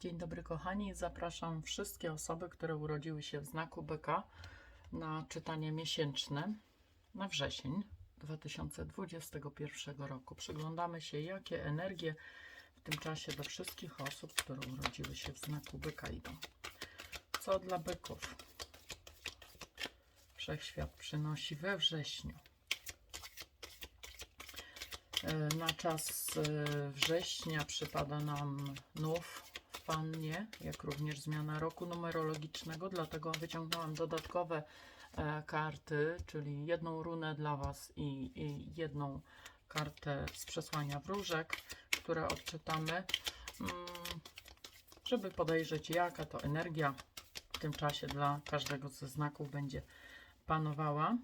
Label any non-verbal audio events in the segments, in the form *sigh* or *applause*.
Dzień dobry kochani, zapraszam wszystkie osoby, które urodziły się w znaku byka na czytanie miesięczne na wrzesień 2021 roku. Przyglądamy się, jakie energie w tym czasie do wszystkich osób, które urodziły się w znaku byka idą. Co dla byków Wszechświat przynosi we wrześniu. E, Na czas e, września przypada nam nów pannie, jak również zmiana roku numerologicznego, dlatego wyciągnęłam dodatkowe e, karty, czyli jedną runę dla Was i, i jedną kartę z przesłania wróżek, które odczytamy, mm, żeby podejrzeć, jaka to energia w tym czasie dla każdego ze znaków będzie panowała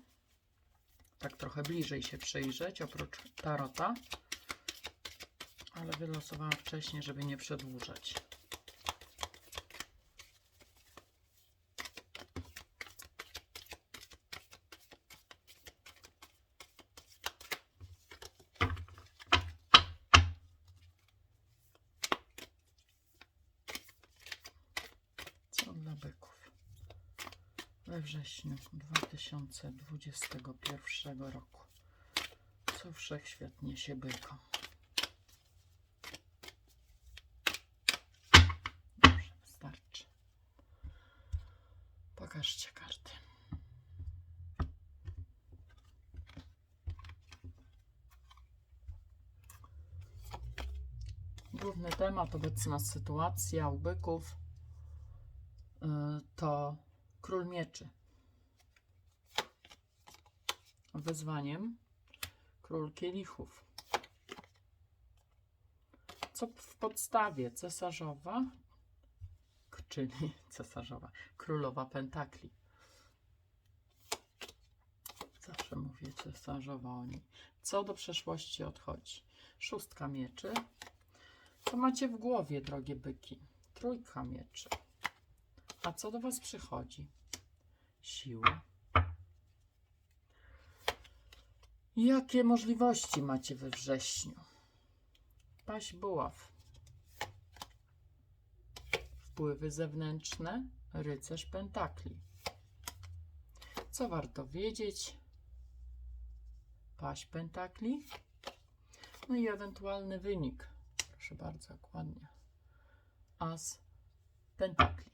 tak trochę bliżej się przyjrzeć, oprócz tarota. Ale wylosowałam wcześniej, żeby nie przedłużać. Co dla byków? We wrześniu 2021 roku. Co wszechświat niesie bykom. Dobrze, wystarczy. Pokażcie karty. Główny temat, obecna sytuacja u byków y, to Król Mieczy. Wyzwaniem Król Kielichów. Co w podstawie cesarzowa, czyli *laughs* cesarzowa, królowa pentakli. Zawsze mówię cesarzowa o niej. Co do przeszłości odchodzi? Szóstka mieczy. Co macie w głowie, drogie byki? Trójka mieczy. A co do Was przychodzi? Siła. Jakie możliwości macie we wrześniu? Paść buław. Wpływy zewnętrzne. Rycerz pentakli. Co warto wiedzieć? Paść pentakli. No i ewentualny wynik. Proszę bardzo, jak ładnie. As pentakli.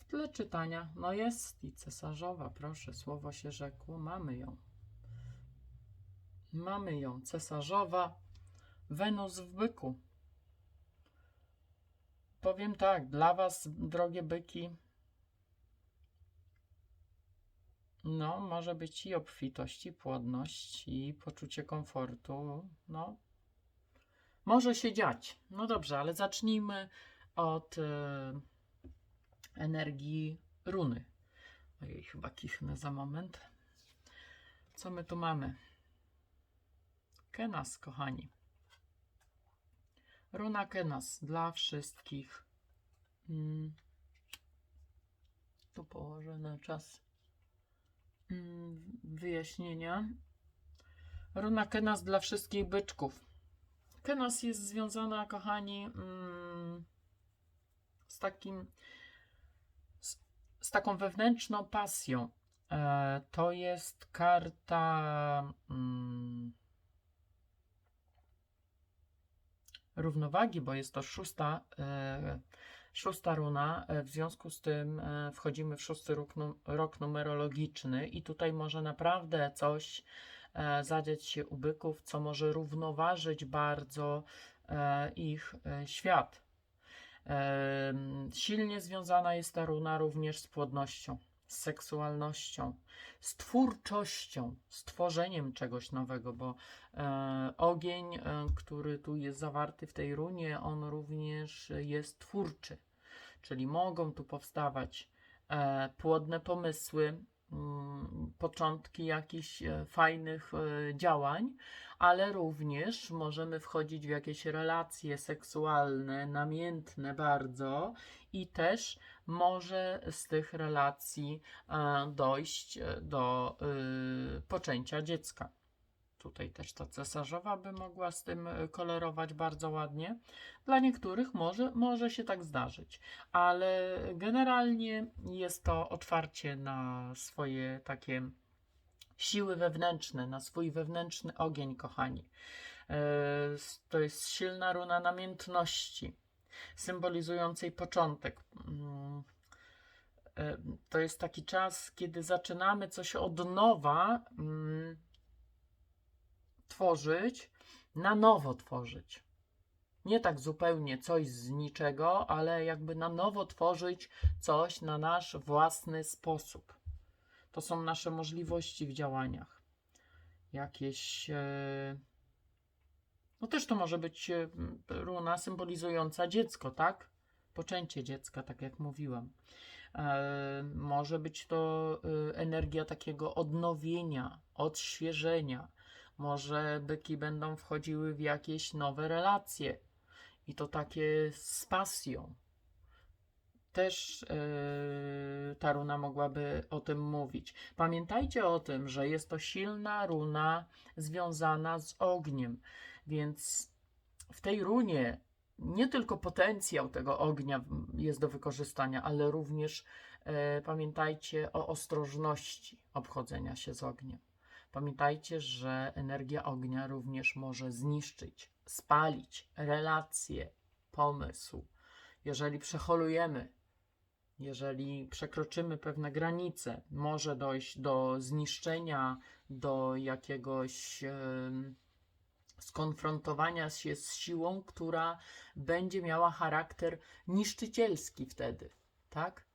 W tle czytania, no jest i cesarzowa, proszę, słowo się rzekło, mamy ją. Mamy ją, cesarzowa, Wenus w byku. Powiem tak, dla Was, drogie byki, no, może być i obfitość, i płodność, i poczucie komfortu, no, może się dziać. No dobrze, ale zacznijmy od e, energii runy. Ojej, chyba kichnę za moment. Co my tu mamy? Kenas, kochani. Runa Kenas dla wszystkich. Mm. Tu położę na czas mm, wyjaśnienia. Runa Kenas dla wszystkich byczków. Kenas jest związana, kochani, mm, z takim z, z taką wewnętrzną pasją. E, to jest karta równowagi, bo jest to szósta, e, szósta runa. E, W związku z tym e, wchodzimy w szósty rok, rok numerologiczny i tutaj może naprawdę coś zadziać się u byków, co może równoważyć bardzo ich świat. Silnie związana jest ta runa również z płodnością, z seksualnością, z twórczością, z tworzeniem czegoś nowego, bo e, ogień, e, który tu jest zawarty w tej runie, on również jest twórczy, czyli mogą tu powstawać e, płodne pomysły, mm, początki jakichś e, fajnych e, działań, ale również możemy wchodzić w jakieś relacje seksualne, namiętne bardzo i też może z tych relacji e, dojść e, do y, poczęcia dziecka. Tutaj też ta cesarzowa by mogła z tym kolorować bardzo ładnie. Dla niektórych może, może się tak zdarzyć, ale generalnie jest to otwarcie na swoje takie siły wewnętrzne, na swój wewnętrzny ogień, kochani. E, To jest silna runa namiętności, symbolizującej początek. Mm, e, To jest taki czas, kiedy zaczynamy coś od nowa mm, tworzyć, na nowo tworzyć. Nie tak zupełnie coś z niczego, ale jakby na nowo tworzyć coś na nasz własny sposób. To są nasze możliwości w działaniach. Jakieś. E, no też to może być e, runa symbolizująca dziecko, tak? Poczęcie dziecka, tak jak mówiłam. E, może być to energia takiego odnowienia, odświeżenia. Może byki będą wchodziły w jakieś nowe relacje i to takie z pasją. Też e, ta runa mogłaby o tym mówić. Pamiętajcie o tym, że jest to silna runa związana z ogniem, więc w tej runie nie tylko potencjał tego ognia jest do wykorzystania, ale również e, pamiętajcie o ostrożności obchodzenia się z ogniem. Pamiętajcie, że energia ognia również może zniszczyć, spalić relacje, pomysł. Jeżeli przeholujemy, jeżeli przekroczymy pewne granice, może dojść do zniszczenia, do jakiegoś skonfrontowania się z siłą, która będzie miała charakter niszczycielski wtedy, tak?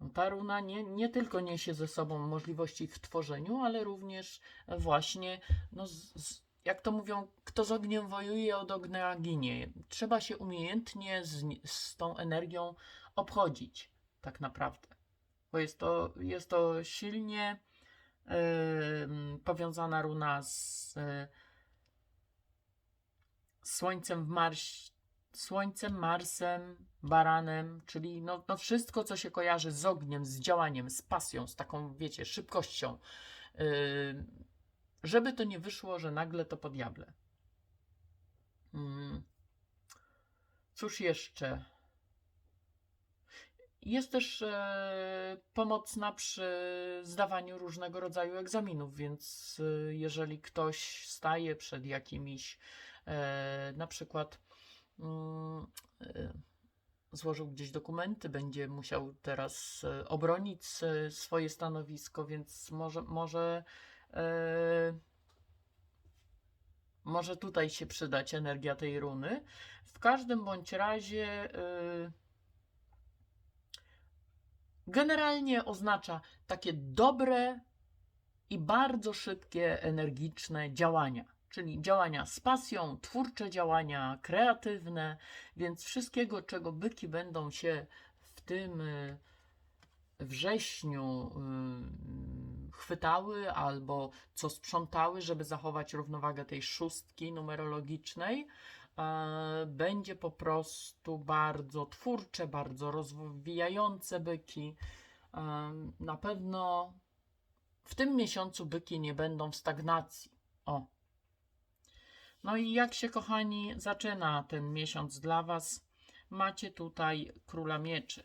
No, Ta runa nie, nie tylko niesie ze sobą możliwości w tworzeniu, ale również właśnie, no, z, z, jak to mówią, kto z ogniem wojuje, od ognia ginie. Trzeba się umiejętnie z, z tą energią obchodzić, tak naprawdę. Bo jest to, jest to silnie powiązana runa z e, Słońcem w Mars, Słońcem, Marsem, Baranem, czyli no, no wszystko, co się kojarzy z ogniem, z działaniem, z pasją, z taką, wiecie, szybkością. Yy, żeby to nie wyszło, że nagle to po diable. Mm. Cóż jeszcze? Jest też e, pomocna przy zdawaniu różnego rodzaju egzaminów, więc e, jeżeli ktoś staje przed jakimiś, e, na przykład mm, złożył gdzieś dokumenty, będzie musiał teraz obronić swoje stanowisko, więc może, może, może tutaj się przydać energia tej runy. W każdym bądź razie. Generalnie oznacza takie dobre i bardzo szybkie, energiczne działania. Czyli działania z pasją, twórcze działania, kreatywne, więc wszystkiego, czego byki będą się w tym y, wrześniu y, chwytały albo co sprzątały, żeby zachować równowagę tej szóstki numerologicznej, będzie po prostu bardzo twórcze, bardzo rozwijające byki. E, Na pewno w tym miesiącu byki nie będą w stagnacji. O. No i jak się, kochani, zaczyna ten miesiąc dla Was? Macie tutaj króla mieczy.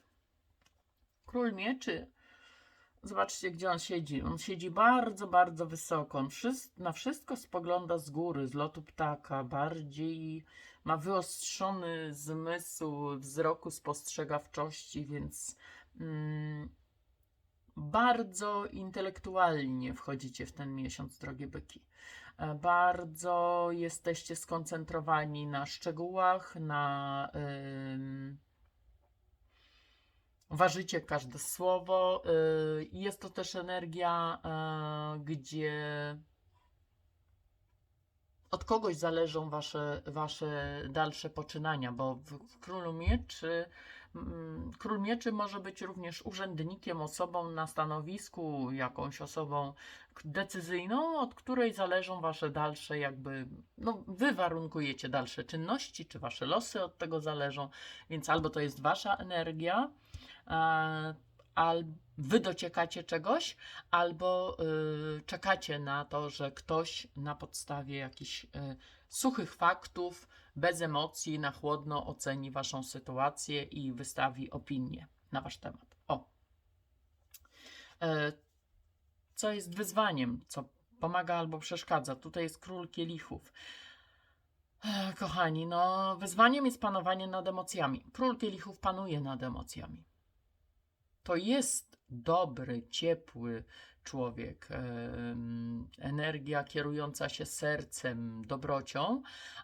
Król mieczy, zobaczcie, gdzie on siedzi. On siedzi bardzo, bardzo wysoko. On na wszystko spogląda z góry, z lotu ptaka. Bardziej ma wyostrzony zmysł wzroku spostrzegawczości, więc mm, bardzo intelektualnie wchodzicie w ten miesiąc, drogie byki. E, Bardzo jesteście skoncentrowani na szczegółach, na. ym, ważycie każde słowo. y, Jest to też energia, e, gdzie od kogoś zależą wasze, wasze dalsze poczynania, bo w, Królu Mieczy mm, Król Mieczy może być również urzędnikiem, osobą na stanowisku, jakąś osobą decyzyjną, od której zależą wasze dalsze jakby, no wy warunkujecie dalsze czynności, czy wasze losy od tego zależą, więc albo to jest wasza energia, e, al wy dociekacie czegoś, albo y, czekacie na to, że ktoś na podstawie jakichś y, suchych faktów, bez emocji, na chłodno oceni waszą sytuację i wystawi opinię na wasz temat. O. E, co jest wyzwaniem, co pomaga albo przeszkadza? Tutaj jest król kielichów. E, Kochani, no wyzwaniem jest panowanie nad emocjami. Król kielichów panuje nad emocjami. To jest dobry, ciepły człowiek, energia kierująca się sercem, dobrocią,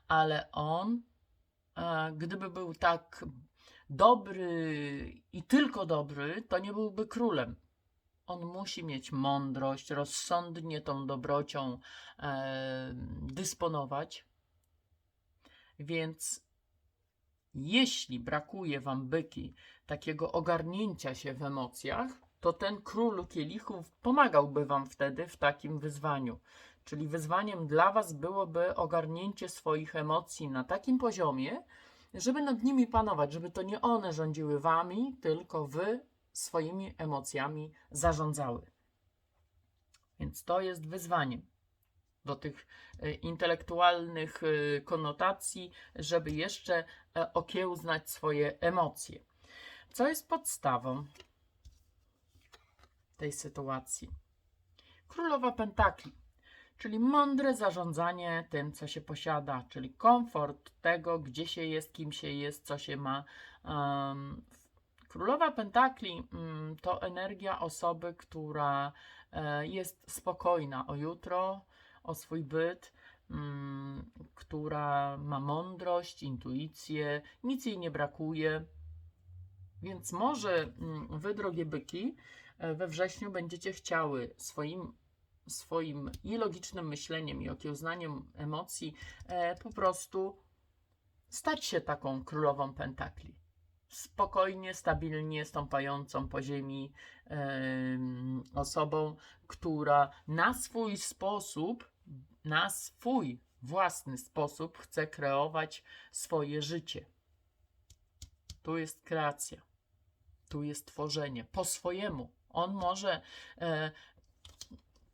ale on, gdyby był tak dobry i tylko dobry, to nie byłby królem. On musi mieć mądrość, rozsądnie tą dobrocią dysponować. Więc jeśli brakuje wam byki takiego ogarnięcia się w emocjach, to ten król kielichów pomagałby wam wtedy w takim wyzwaniu. Czyli wyzwaniem dla was byłoby ogarnięcie swoich emocji na takim poziomie, żeby nad nimi panować, żeby to nie one rządziły wami, tylko wy swoimi emocjami zarządzały. Więc to jest wyzwaniem do tych e, intelektualnych e, konotacji, żeby jeszcze e, okiełznać swoje emocje. Co jest podstawą tej sytuacji? Królowa Pentakli, czyli mądre zarządzanie tym, co się posiada, czyli komfort tego, gdzie się jest, kim się jest, co się ma. Królowa Pentakli mm, to energia osoby, która jest spokojna o jutro, o swój byt, mm, która ma mądrość, intuicję, nic jej nie brakuje. Więc może mm, wy, drogie byki, e, we wrześniu będziecie chciały swoim, swoim i logicznym myśleniem, i okiełznaniem emocji e, po prostu stać się taką królową pentakli. Spokojnie, stabilnie stąpającą po ziemi em, osobą, która na swój sposób, na swój własny sposób chce kreować swoje życie. Tu jest kreacja, tu jest tworzenie po swojemu. On może e,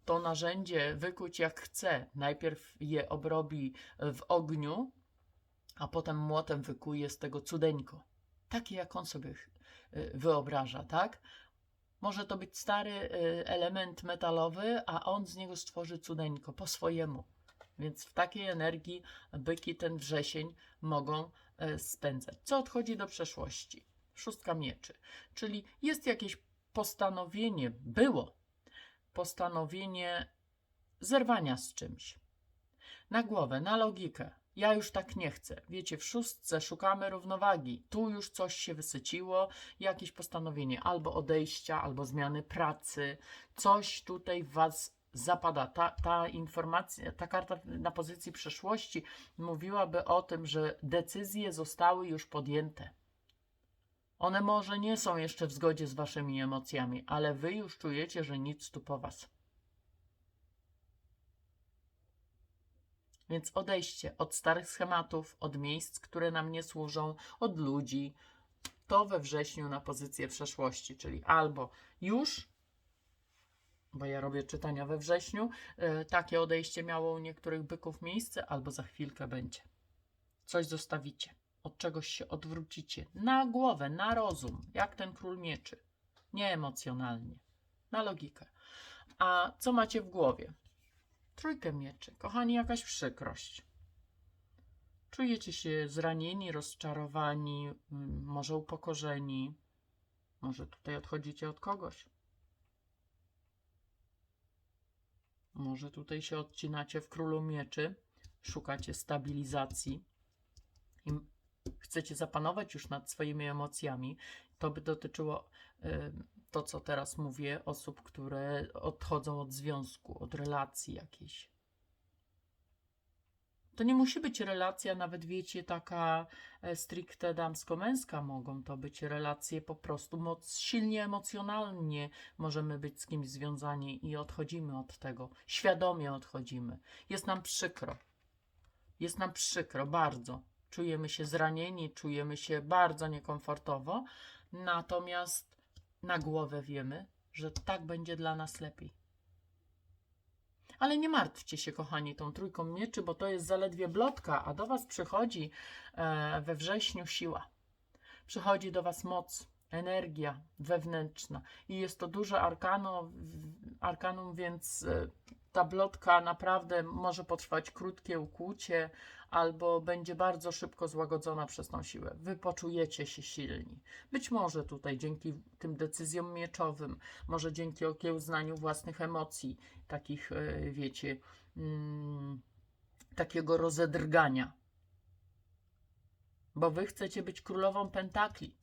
to narzędzie wykuć jak chce. Najpierw je obrobi w ogniu, a potem młotem wykuje z tego cudeńko. Takie, jak on sobie y, wyobraża, tak? Może to być stary y, element metalowy, a on z niego stworzy cudeńko po swojemu. Więc w takiej energii byki ten wrzesień mogą e, spędzać. Co odchodzi do przeszłości? Szóstka mieczy. Czyli jest jakieś postanowienie, było postanowienie zerwania z czymś. Na głowę, na logikę. Ja już tak nie chcę. Wiecie, w szóstce szukamy równowagi. Tu już coś się wysyciło, jakieś postanowienie albo odejścia, albo zmiany pracy. Coś tutaj w Was zapada. Ta, ta informacja, ta karta na pozycji przeszłości mówiłaby o tym, że decyzje zostały już podjęte. One może nie są jeszcze w zgodzie z Waszymi emocjami, ale Wy już czujecie, że nic tu po Was. Więc odejście od starych schematów, od miejsc, które nam nie służą, od ludzi, to we wrześniu na pozycję przeszłości, czyli albo już, bo ja robię czytania we wrześniu, e, takie odejście miało u niektórych byków miejsce, albo za chwilkę będzie. Coś zostawicie, od czegoś się odwrócicie, na głowę, na rozum, jak ten król mieczy, nie emocjonalnie, na logikę. A co macie w głowie? Trójkę mieczy. Kochani, jakaś przykrość. Czujecie się zranieni, rozczarowani, mm, może upokorzeni. Może tutaj odchodzicie od kogoś. Może tutaj się odcinacie w królu mieczy, szukacie stabilizacji i chcecie zapanować już nad swoimi emocjami. To by dotyczyło y, to, co teraz mówię, osób, które odchodzą od związku, od relacji jakiejś. To nie musi być relacja, nawet wiecie, taka e, stricte damsko-męska. Mogą to być relacje po prostu moc, silnie emocjonalnie. Możemy być z kimś związani i odchodzimy od tego. Świadomie odchodzimy. Jest nam przykro. Jest nam przykro, bardzo. Czujemy się zranieni, czujemy się bardzo niekomfortowo. Natomiast na głowę wiemy, że tak będzie dla nas lepiej. Ale nie martwcie się, kochani, tą trójką mieczy, bo to jest zaledwie blotka, a do Was przychodzi e, we wrześniu siła. Przychodzi do Was moc, energia wewnętrzna i jest to duże arkano, arkanum, więc e, ta blotka naprawdę może potrwać krótkie ukłucie albo będzie bardzo szybko złagodzona przez tą siłę. Wy poczujecie się silni. Być może tutaj dzięki tym decyzjom mieczowym, może dzięki okiełznaniu własnych emocji, takich, e, wiecie, mm, takiego rozedrgania. Bo wy chcecie być królową pentakli.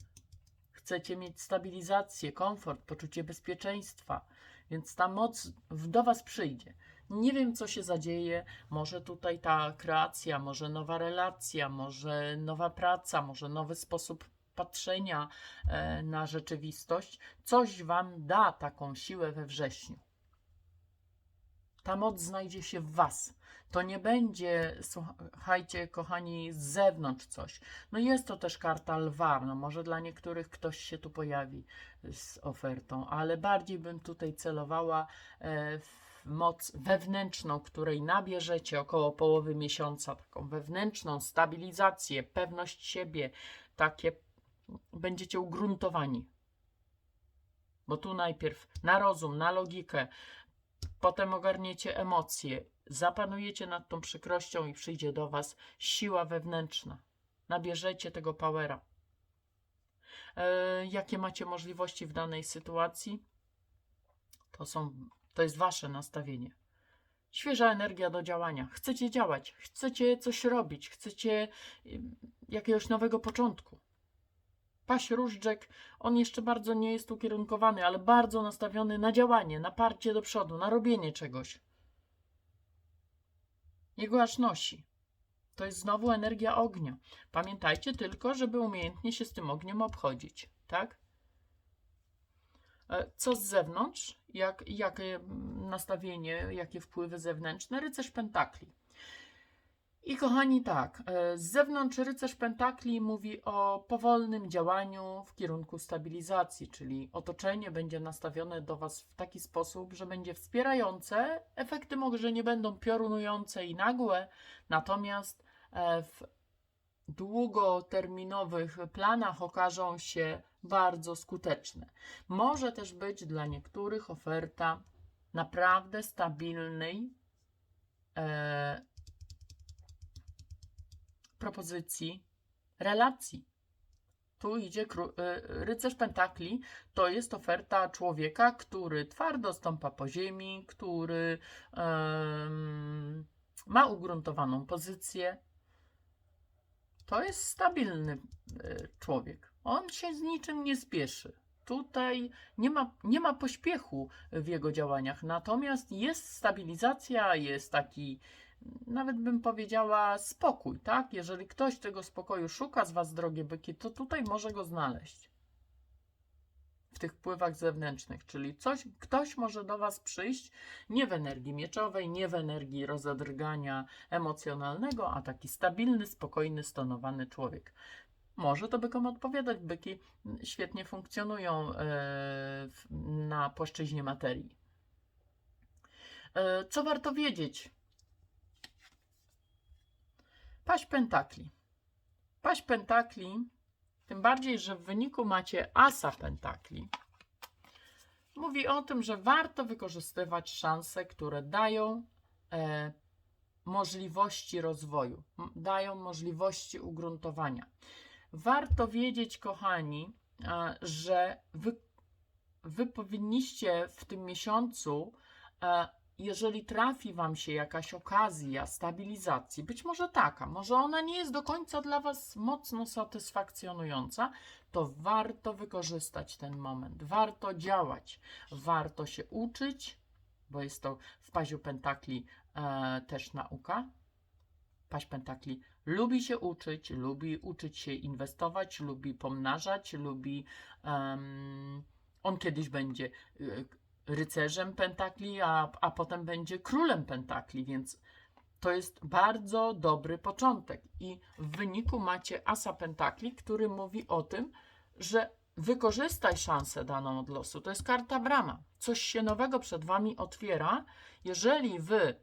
Chcecie mieć stabilizację, komfort, poczucie bezpieczeństwa, więc ta moc do Was przyjdzie. Nie wiem, co się zadzieje. Może tutaj ta kreacja, może nowa relacja, może nowa praca, może nowy sposób patrzenia e, na rzeczywistość. Coś Wam da taką siłę we wrześniu. Ta moc znajdzie się w Was. To nie będzie, słuchajcie, kochani, z zewnątrz coś. No jest to też karta lwa. No może dla niektórych ktoś się tu pojawi z ofertą, ale bardziej bym tutaj celowała e, w moc wewnętrzną, której nabierzecie około połowy miesiąca, taką wewnętrzną stabilizację, pewność siebie, takie będziecie ugruntowani. Bo tu najpierw na rozum, na logikę, potem ogarniecie emocje, zapanujecie nad tą przykrością i przyjdzie do Was siła wewnętrzna. Nabierzecie tego powera. E, jakie macie możliwości w danej sytuacji? To, są, to jest Wasze nastawienie. Świeża energia do działania. Chcecie działać, chcecie coś robić, chcecie jakiegoś nowego początku. Paś różdżek, on jeszcze bardzo nie jest ukierunkowany, ale bardzo nastawiony na działanie, na parcie do przodu, na robienie czegoś. Jego aż nosi. To jest znowu energia ognia. Pamiętajcie tylko, żeby umiejętnie się z tym ogniem obchodzić, tak? E, Co z zewnątrz? Jak, jakie mm, nastawienie, jakie wpływy zewnętrzne? Rycerz Pentakli. I kochani, tak, e, z zewnątrz rycerz Pentakli mówi o powolnym działaniu w kierunku stabilizacji, czyli otoczenie będzie nastawione do Was w taki sposób, że będzie wspierające. Efekty może nie będą piorunujące i nagłe, natomiast e, w długoterminowych planach okażą się bardzo skuteczne. Może też być dla niektórych oferta naprawdę stabilnej e, propozycji relacji. Tu idzie e, rycerz pentakli, to jest oferta człowieka, który twardo stąpa po ziemi, który ma ugruntowaną pozycję. To jest stabilny e, człowiek. On się z niczym nie spieszy. Tutaj nie ma, nie ma pośpiechu w jego działaniach, natomiast jest stabilizacja, jest taki, nawet bym powiedziała, spokój, tak? Jeżeli ktoś tego spokoju szuka z Was, drogie byki, to tutaj może go znaleźć. W tych wpływach zewnętrznych, czyli coś, ktoś może do Was przyjść nie w energii mieczowej, nie w energii rozedrgania emocjonalnego, a taki stabilny, spokojny, stonowany człowiek. Może to bykom odpowiadać. Byki świetnie funkcjonują e, na płaszczyźnie materii. E, Co warto wiedzieć? Paść pentakli. Paść pentakli, tym bardziej, że w wyniku macie asa pentakli, mówi o tym, że warto wykorzystywać szanse, które dają e, możliwości rozwoju, dają możliwości ugruntowania. Warto wiedzieć, kochani, że wy, wy powinniście w tym miesiącu, jeżeli trafi Wam się jakaś okazja stabilizacji, być może taka, może ona nie jest do końca dla Was mocno satysfakcjonująca, to warto wykorzystać ten moment, warto działać, warto się uczyć, bo jest to w paziu pentakli e, też nauka. Paź pentakli lubi się uczyć, lubi uczyć się inwestować, lubi pomnażać, lubi. em, on kiedyś będzie y, rycerzem pentakli, a, a potem będzie królem pentakli, więc to jest bardzo dobry początek. I w wyniku macie asa pentakli, który mówi o tym, że wykorzystaj szansę daną od losu. To jest karta brama. Coś się nowego przed wami otwiera. Jeżeli wy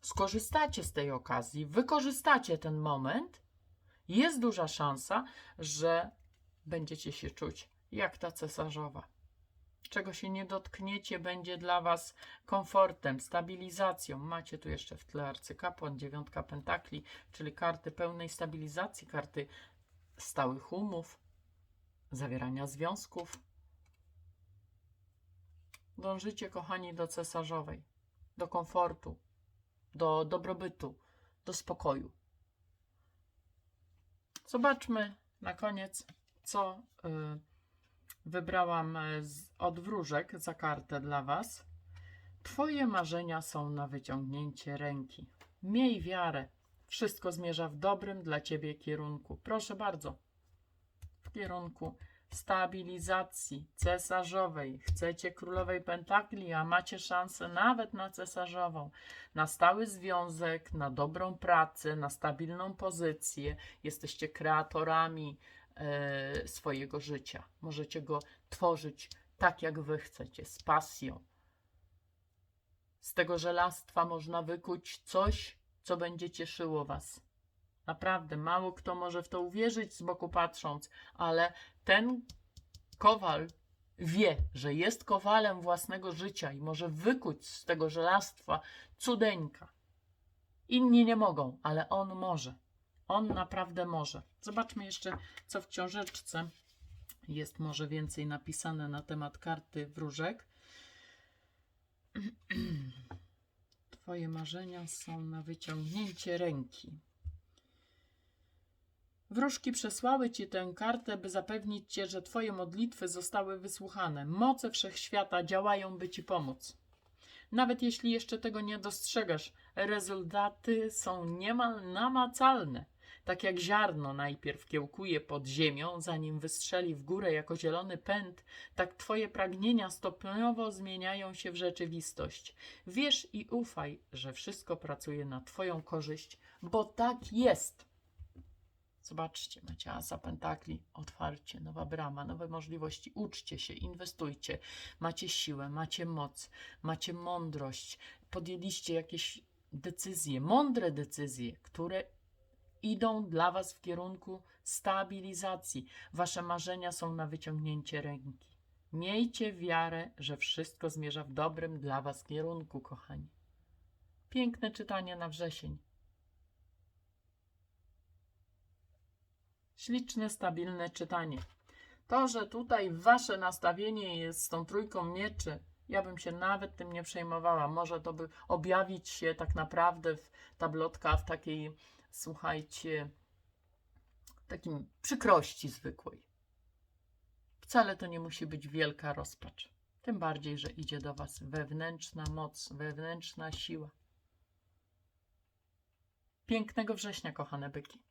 skorzystacie z tej okazji, wykorzystacie ten moment, jest duża szansa, że będziecie się czuć jak ta cesarzowa. Czego się nie dotkniecie, będzie dla Was komfortem, stabilizacją. Macie tu jeszcze w tle arcykapłan, dziewiątka pentakli, czyli karty pełnej stabilizacji, karty stałych umów, zawierania związków. Dążycie, kochani, do cesarzowej, do komfortu, do dobrobytu, do spokoju. Zobaczmy na koniec, co y, wybrałam y, od wróżek za kartę dla Was. Twoje marzenia są na wyciągnięcie ręki. Miej wiarę. Wszystko zmierza w dobrym dla Ciebie kierunku. Proszę bardzo. W kierunku stabilizacji cesarzowej. Chcecie królowej pentakli, a macie szansę nawet na cesarzową. Na stały związek, na dobrą pracę, na stabilną pozycję. Jesteście kreatorami e, swojego życia. Możecie go tworzyć tak, jak wy chcecie, z pasją. Z tego żelastwa można wykuć coś, co będzie cieszyło was. Naprawdę, mało kto może w to uwierzyć z boku patrząc, ale ten kowal wie, że jest kowalem własnego życia i może wykuć z tego żelastwa cudeńka. Inni nie mogą, ale on może. On naprawdę może. Zobaczmy jeszcze, co w książeczce jest może więcej napisane na temat karty wróżek. *clears throat* Twoje marzenia są na wyciągnięcie ręki. Wróżki przesłały ci tę kartę, by zapewnić cię, że twoje modlitwy zostały wysłuchane. Moce wszechświata działają, by ci pomóc. Nawet jeśli jeszcze tego nie dostrzegasz, rezultaty są niemal namacalne. Tak jak ziarno najpierw kiełkuje pod ziemią, zanim wystrzeli w górę jako zielony pęd, tak twoje pragnienia stopniowo zmieniają się w rzeczywistość. Wierz i ufaj, że wszystko pracuje na twoją korzyść, bo tak jest. Zobaczcie, macie asa pentakli, otwarcie, nowa brama, nowe możliwości. Uczcie się, inwestujcie. Macie siłę, macie moc, macie mądrość. Podjęliście jakieś decyzje, mądre decyzje, które idą dla Was w kierunku stabilizacji. Wasze marzenia są na wyciągnięcie ręki. Miejcie wiarę, że wszystko zmierza w dobrym dla Was kierunku, kochani. Piękne czytanie na wrzesień. Śliczne, stabilne czytanie. To, że tutaj wasze nastawienie jest z tą trójką mieczy, ja bym się nawet tym nie przejmowała. Może to by objawić się tak naprawdę w tablotka w takiej, słuchajcie, takim przykrości zwykłej. Wcale to nie musi być wielka rozpacz. Tym bardziej, że idzie do was wewnętrzna moc, wewnętrzna siła. Pięknego września, kochane byki.